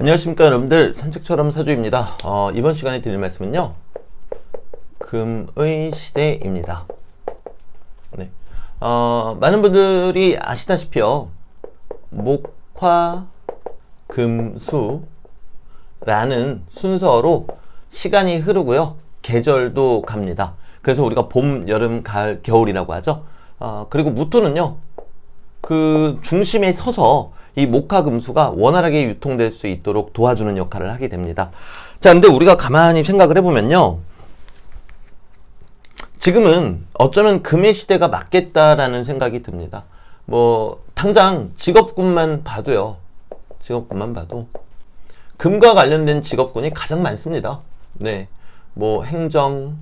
안녕하십니까 여러분들. 산책처럼 사주입니다. 어, 이번 시간에 드릴 말씀은요. 금의 시대입니다. 네. 어, 많은 분들이 아시다시피요. 목화 금수 라는 순서로 시간이 흐르고요. 계절도 갑니다. 그래서 우리가 봄, 여름, 가을, 겨울이라고 하죠. 어, 그리고 무토는요. 그 중심에 서서 이 목화 금수가 원활하게 유통될 수 있도록 도와주는 역할을 하게 됩니다. 자, 근데 우리가 가만히 생각을 해보면요. 지금은 어쩌면 금의 시대가 맞겠다라는 생각이 듭니다. 뭐, 당장 직업군만 봐도요. 직업군만 봐도. 금과 관련된 직업군이 가장 많습니다. 네. 뭐, 행정,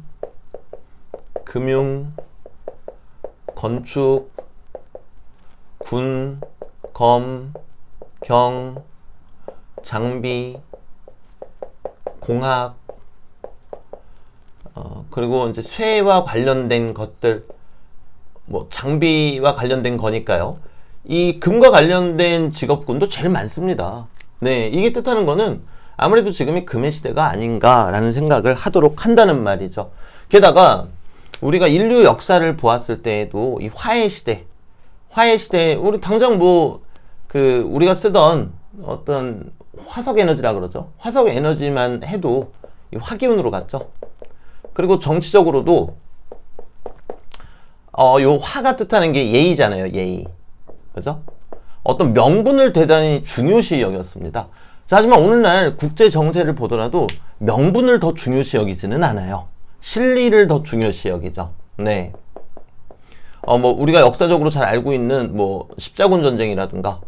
금융, 건축, 군, 검, 경, 장비, 공학, 어, 그리고 이제 쇠와 관련된 것들, 뭐 장비와 관련된 거니까요. 이 금과 관련된 직업군도 제일 많습니다. 네, 이게 뜻하는 거는 아무래도 지금이 금의 시대가 아닌가라는 생각을 하도록 한다는 말이죠. 게다가 우리가 인류 역사를 보았을 때에도 이 화해 시대, 화해 시대, 우리 당장 뭐 그 우리가 쓰던 어떤 화석 에너지라 그러죠. 화석 에너지만 해도 이 화기운으로 갔죠. 그리고 정치적으로도 어, 요 화가 뜻하는 게 예의잖아요. 예의. 그죠? 어떤 명분을 대단히 중요시 여겼습니다. 자, 하지만 오늘날 국제 정세를 보더라도 명분을 더 중요시 여기지는 않아요. 실리를 더 중요시 여기죠. 네. 어, 뭐, 우리가 역사적으로 잘 알고 있는, 뭐, 십자군 전쟁이라든가,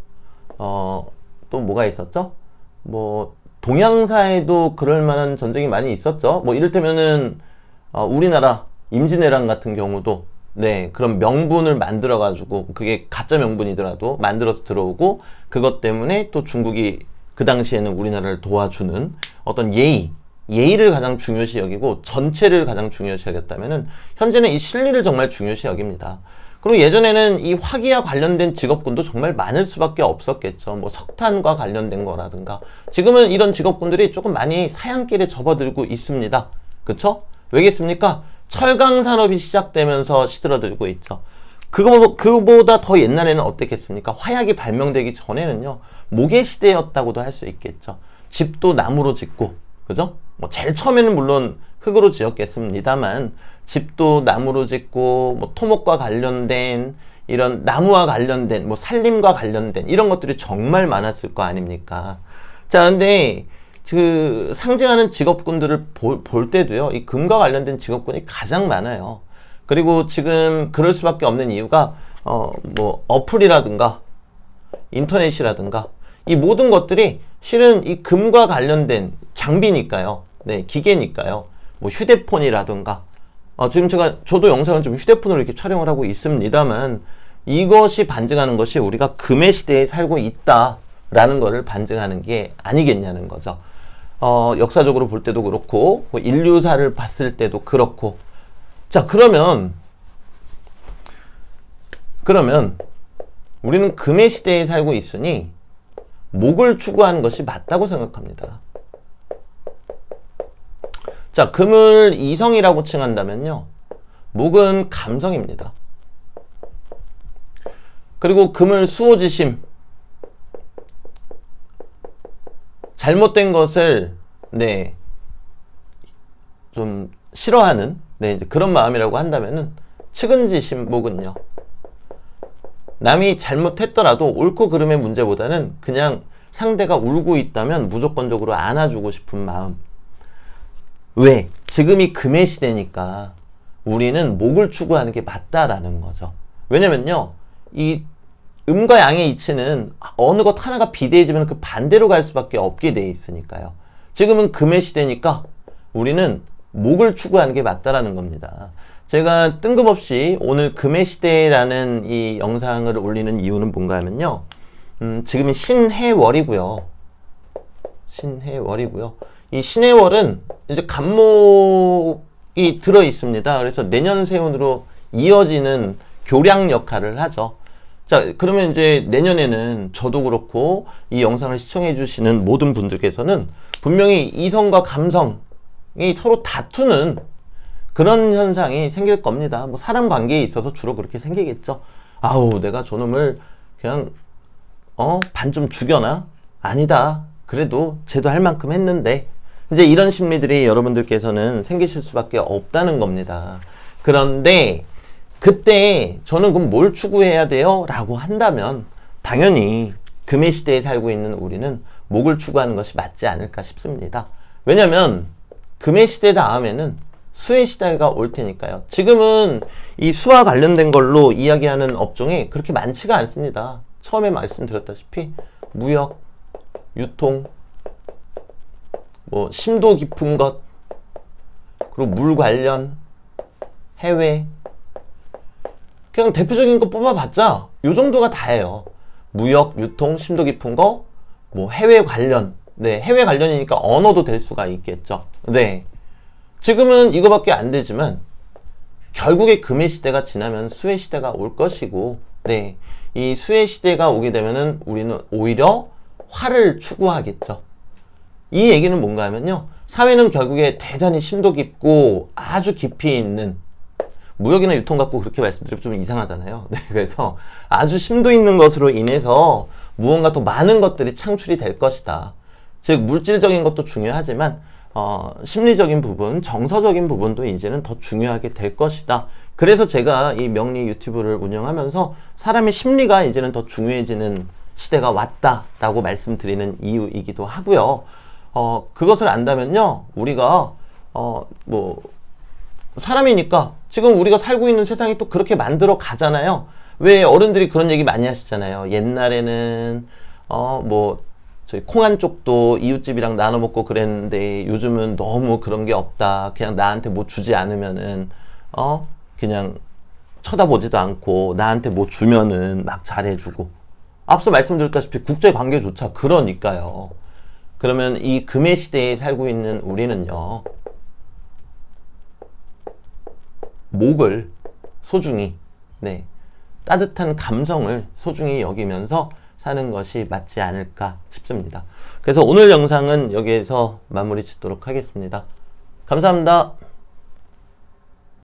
어, 또 뭐가 있었죠? 뭐, 동양사에도 그럴 만한 전쟁이 많이 있었죠. 뭐, 이를테면은, 어, 우리나라 임진왜란 같은 경우도, 네, 그런 명분을 만들어 가지고, 그게 가짜 명분이더라도 만들어서 들어오고, 그것 때문에 또 중국이 그 당시에는 우리나라를 도와주는 어떤 예의, 예의를 가장 중요시 여기고 전체를 가장 중요시 여겼다면은 현재는 이 실리를 정말 중요시 여깁니다. 그리고 예전에는 이 화기와 관련된 직업군도 정말 많을 수밖에 없었겠죠. 뭐 석탄과 관련된 거라든가. 지금은 이런 직업군들이 조금 많이 사양길에 접어들고 있습니다. 그쵸? 왜겠습니까? 철강 산업이 시작되면서 시들어들고 있죠. 그거, 그보다 더 옛날에는 어땠겠습니까? 화약이 발명되기 전에는요, 모계 시대였다고도 할 수 있겠죠. 집도 나무로 짓고, 그죠? 뭐 제일 처음에는 물론 흙으로 지었겠습니다만 집도 나무로 짓고 뭐 토목과 관련된 이런 나무와 관련된 뭐 산림과 관련된 이런 것들이 정말 많았을 거 아닙니까? 자, 근데 그 상징하는 직업군들을 볼, 볼 때도요. 이 금과 관련된 직업군이 가장 많아요. 그리고 지금 그럴 수밖에 없는 이유가 어 뭐 어플이라든가 인터넷이라든가 이 모든 것들이 실은 이 금과 관련된 장비니까요. 네, 기계니까요. 뭐 휴대폰이라든가 어, 지금 제가 저도 영상을 좀 휴대폰으로 이렇게 촬영을 하고 있습니다만 이것이 반증하는 것이 우리가 금의 시대에 살고 있다라는 것을 반증하는 게 아니겠냐는 거죠. 어, 역사적으로 볼 때도 그렇고 뭐 인류사를 봤을 때도 그렇고 자 그러면 그러면 우리는 금의 시대에 살고 있으니 목을 추구하는 것이 맞다고 생각합니다. 자, 금을 이성이라고 칭한다면요. 목은 감성입니다. 그리고 금을 수호지심. 잘못된 것을, 네, 좀 싫어하는, 네, 이제 그런 마음이라고 한다면은, 측은지심 목은요. 남이 잘못했더라도 옳고 그름의 문제보다는 그냥 상대가 울고 있다면 무조건적으로 안아주고 싶은 마음. 왜? 지금이 금의 시대니까 우리는 목을 추구하는 게 맞다라는 거죠. 왜냐면요. 이 음과 양의 이치는 어느 것 하나가 비대해지면 그 반대로 갈 수밖에 없게 돼 있으니까요. 지금은 금의 시대니까 우리는 목을 추구하는 게 맞다라는 겁니다. 제가 뜬금없이 오늘 금의 시대라는 이 영상을 올리는 이유는 뭔가 하면요. 음, 지금이 신해월이고요. 신해월이고요. 이 신해월은 이제 간목이 들어 있습니다. 그래서 내년 세운으로 이어지는 교량 역할을 하죠. 자, 그러면 이제 내년에는 저도 그렇고 이 영상을 시청해 주시는 모든 분들께서는 분명히 이성과 감성이 서로 다투는 그런 현상이 생길 겁니다. 뭐 사람 관계에 있어서 주로 그렇게 생기겠죠. 아우, 내가 저놈을 그냥 어, 반좀 죽여나? 아니다. 그래도 쟤도 할 만큼 했는데. 이제 이런 심리들이 여러분들께서는 생기실 수밖에 없다는 겁니다. 그런데 그때 저는 그럼 뭘 추구해야 돼요? 라고 한다면 당연히 금의 시대에 살고 있는 우리는 목을 추구하는 것이 맞지 않을까 싶습니다. 왜냐면 금의 시대 다음에는 수의 시대가 올 테니까요. 지금은 이 수와 관련된 걸로 이야기하는 업종이 그렇게 많지가 않습니다. 처음에 말씀드렸다시피 무역, 유통, 뭐 심도 깊은 것, 그리고 물 관련, 해외, 그냥 대표적인 거 뽑아봤자 요 정도가 다예요. 무역, 유통, 심도 깊은 거, 뭐 해외 관련. 네, 해외 관련이니까 언어도 될 수가 있겠죠. 네. 지금은 이거밖에 안 되지만 결국에 금의 시대가 지나면 수의 시대가 올 것이고, 네. 이 수의 시대가 오게 되면은 우리는 오히려 화를 추구하겠죠. 이 얘기는 뭔가 하면요. 사회는 결국에 대단히 심도 깊고 아주 깊이 있는 무역이나 유통 갖고 그렇게 말씀드리면 좀 이상하잖아요. 네, 그래서 아주 심도 있는 것으로 인해서 무언가 더 많은 것들이 창출이 될 것이다. 즉 물질적인 것도 중요하지만 어, 심리적인 부분, 정서적인 부분도 이제는 더 중요하게 될 것이다. 그래서 제가 이 명리 유튜브를 운영하면서 사람의 심리가 이제는 더 중요해지는 시대가 왔다라고 말씀드리는 이유이기도 하고요. 어, 그것을 안다면요, 우리가 어, 뭐 사람이니까 지금 우리가 살고 있는 세상이 또 그렇게 만들어 가잖아요. 왜 어른들이 그런 얘기 많이 하시잖아요. 옛날에는 어 뭐 저희 콩한 쪽도 이웃집이랑 나눠 먹고 그랬는데 요즘은 너무 그런 게 없다. 그냥 나한테 뭐 주지 않으면은 어 그냥 쳐다보지도 않고 나한테 뭐 주면은 막 잘해주고 앞서 말씀드렸다시피 국제 관계조차 그러니까요. 그러면 이 금의 시대에 살고 있는 우리는요. 목을 소중히, 네, 따뜻한 감성을 소중히 여기면서 사는 것이 맞지 않을까 싶습니다. 그래서 오늘 영상은 여기에서 마무리 짓도록 하겠습니다. 감사합니다.